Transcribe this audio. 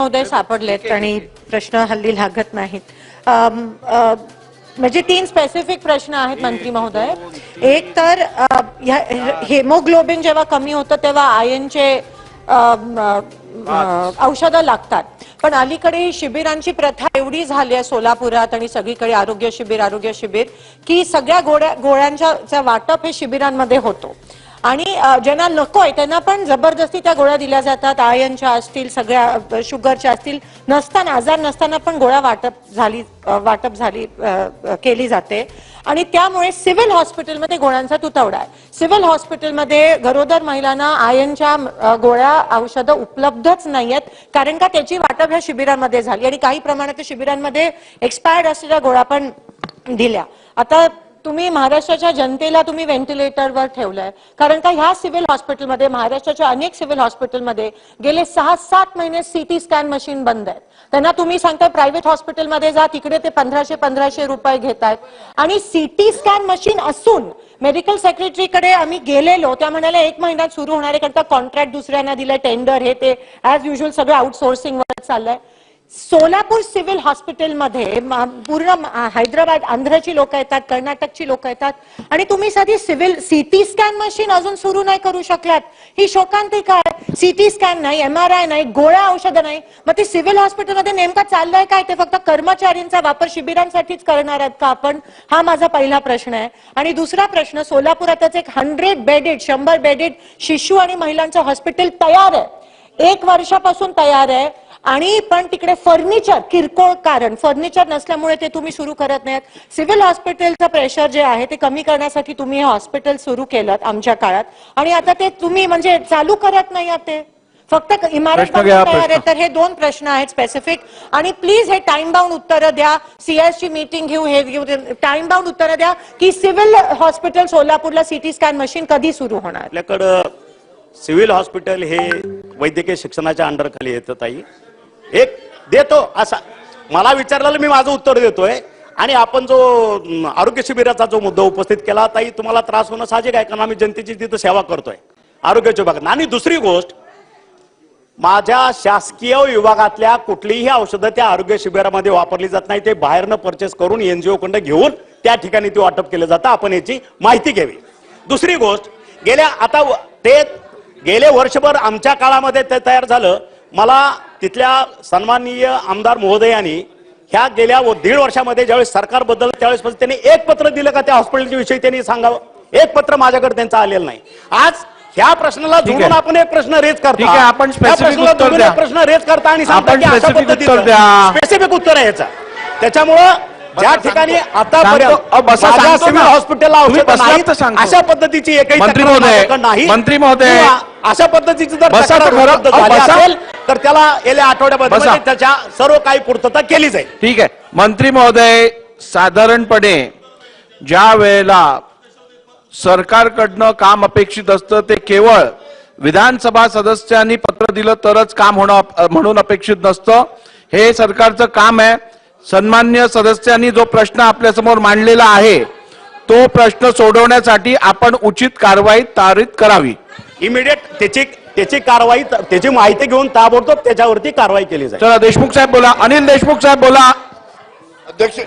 महोदय सापडलेत आणि प्रश्न हल्ली लागत नाहीत. म्हणजे तीन स्पेसिफिक प्रश्न आहेत मंत्री महोदय. एक तर हेमोग्लोबिन जेव्हा कमी होतं तेव्हा आयनचे औषधं लागतात. पण अलीकडे ही शिबिरांची प्रथा एवढी झाली आहे सोलापुरात आणि सगळीकडे आरोग्य शिबिर आरोग्य शिबिर की सगळ्या गोळ्या गोळ्यांच्या वाटप हे शिबिरांमध्ये होतो. आणि ज्यांना ज्यांना नकोय त्यांना पण जबरदस्ती त्या गोळ्या दिल्या जातात. आयनच्या असतील सगळ्या शुगरच्या असतील. नसताना आजार नसताना पण गोळ्या वाटप झाली वाटप झाली केली जाते. आणि त्यामुळे सिव्हिल हॉस्पिटलमध्ये गोळ्यांचा तुतवडा आहे. सिव्हिल हॉस्पिटलमध्ये गरोदर महिलांना आयनच्या गोळ्या औषधं उपलब्धच नाही आहेत कारण का त्याची वाटप ह्या शिबिरांमध्ये झाली आणि काही प्रमाणात शिबिरांमध्ये एक्सपायर्ड असलेल्या गोळ्या पण दिल्या. आता तुम्ही महाराष्ट्राच्या जनतेला तुम्ही व्हेंटिलेटरवर ठेवलंय. कारण का ह्या सिव्हिल हॉस्पिटलमध्ये महाराष्ट्राच्या अनेक सिव्हिल हॉस्पिटलमध्ये गेले सहा सात महिने सीटी स्कॅन मशीन बंद आहेत. त्यांना तुम्ही सांगताय प्रायव्हेट हॉस्पिटलमध्ये जा तिकडे ते पंधराशे पंधराशे रुपये घेत आहेत आणि सीटी स्कॅन मशीन असून मेडिकल सेक्रेटरीकडे आम्ही गेलेलो त्या म्हणाल्या एक महिन्यात सुरू होणारे करता कारण कॉन्ट्रॅक्ट दुसऱ्यांना दिलंय टेंडर हे ते ऍज युजल सगळं आउटसोर्सिंग वर चाललंय. सोलापूर सिव्हिल हॉस्पिटलमध्ये पूर्ण हैदराबाद आंध्रची लोक येतात कर्नाटकची लोक येतात आणि तुम्ही साधी सिव्हिल सीटी स्कॅन मशीन अजून सुरू नाही करू शकलात. ही शोकांतिका आहे. सीटी स्कॅन नाही एम आर आय नाही गोळ्या औषधं नाही. मग ते सिव्हिल हॉस्पिटलमध्ये नेमका चाललंय काय? ते फक्त कर्मचाऱ्यांचा वापर शिबिरांसाठीच करणार आहेत का आपण? हा माझा पहिला प्रश्न आहे. आणि दुसरा प्रश्न सोलापुरातच एक हंड्रेड बेडेड शंभर बेडेड शिशु आणि महिलांचं हॉस्पिटल तयार आहे. एक वर्षापासून तयार आहे. आणि पण तिकडे फर्निचर किरकोळ कारण. फर्निचर नसल्यामुळे ते तुम्ही सुरू करत नाहीत. सिव्हिल हॉस्पिटलचं प्रेशर जे आहे ते कमी करण्यासाठी तुम्ही हे हॉस्पिटल सुरू केलं आमच्या काळात. आणि आता ते तुम्ही म्हणजे चालू करत नाही ते. फक्त इमारत तयार आहे. तर हे दोन प्रश्न आहेत स्पेसिफिक आणि प्लीज हे टाइम बाउंड उत्तरं द्या. सीएस ची मीटिंग घेऊ हे घेऊ टाइम बाउंड उत्तरं द्या की सिव्हिल हॉस्पिटल सोलापूरला सिटी स्कॅन मशीन कधी सुरू होणार? आपल्याकडं सिव्हिल हॉस्पिटल हे वैद्यकीय शिक्षणाच्या अंडर खाली येतं ताई. एक देतो असा. मला विचारलेलं मी माझं उत्तर देतोय. आणि आपण जो आरोग्य शिबिराचा जो मुद्दा उपस्थित केला ताई तुम्हाला त्रास होणं साहजिक आहे कारण आम्ही जनतेची तिथं सेवा करतोय. आरोग्याच्या विभागात. आणि दुसरी गोष्ट माझ्या शासकीय विभागातल्या कुठलीही औषधं त्या आरोग्य शिबिरामध्ये वापरली जात नाही. ते बाहेरनं परचेस करून एनजीओ कडे घेऊन त्या ठिकाणी ते वाटप केलं जातं. आपण याची माहिती घ्यावी. दुसरी गोष्ट गेल्या आता ते गेले वर्षभर आमच्या काळामध्ये ते तयार झालं. मला तिथल्या सन्माननीय आमदार महोदयांनी ह्या गेल्या व- दीड वर्षामध्ये ज्यावेळेस सरकार बदललं त्यावेळेस त्यांनी एक पत्र दिलं का त्या हॉस्पिटलच्या विषयी त्यांनी सांगावं? एक पत्र माझ्याकडे त्यांचं आलेलं नाही. आज ह्या प्रश्नाला. जोडून आपण एक प्रश्न रेज करता. ठीक आहे, आपण प्रश्न रेज करता आणि. स्पेसिफिक उत्तर आहे याचं. त्याच्यामुळं ज्या ठिकाणी आतापर्यंत. हॉस्पिटलला. अशा पद्धतीची एकही नाही. मंत्री महोदय. अशा पद्धतीची जर तर बसा. त्याला गेल्या आठवड्यामध्ये बसा. त्याच्या सर्व काही पूर्तता केली जाईल ठीक आहे मंत्री महोदय साधारणपणे ज्या वेळेला सरकारकडनं काम अपेक्षित असतं ते केवळ विधानसभा सदस्यांनी पत्र दिलं तरच काम होणं अप- म्हणून अपेक्षित नसतं हे सरकारचं काम आहे सन्मान्य सदस्यांनी जो प्रश्न आपल्यासमोर मांडलेला आहे तो प्रश्न सोडवण्यासाठी आपण उचित कारवाई तारित करावी इमिडिएट त्याची त्याची कारवाई त्याची माहिती घेऊन ताबडतोब त्याच्यावरती कारवाई केली जाईल. चला देशमुख साहेब बोला. अनिल देशमुख साहेब बोला. अध्यक्ष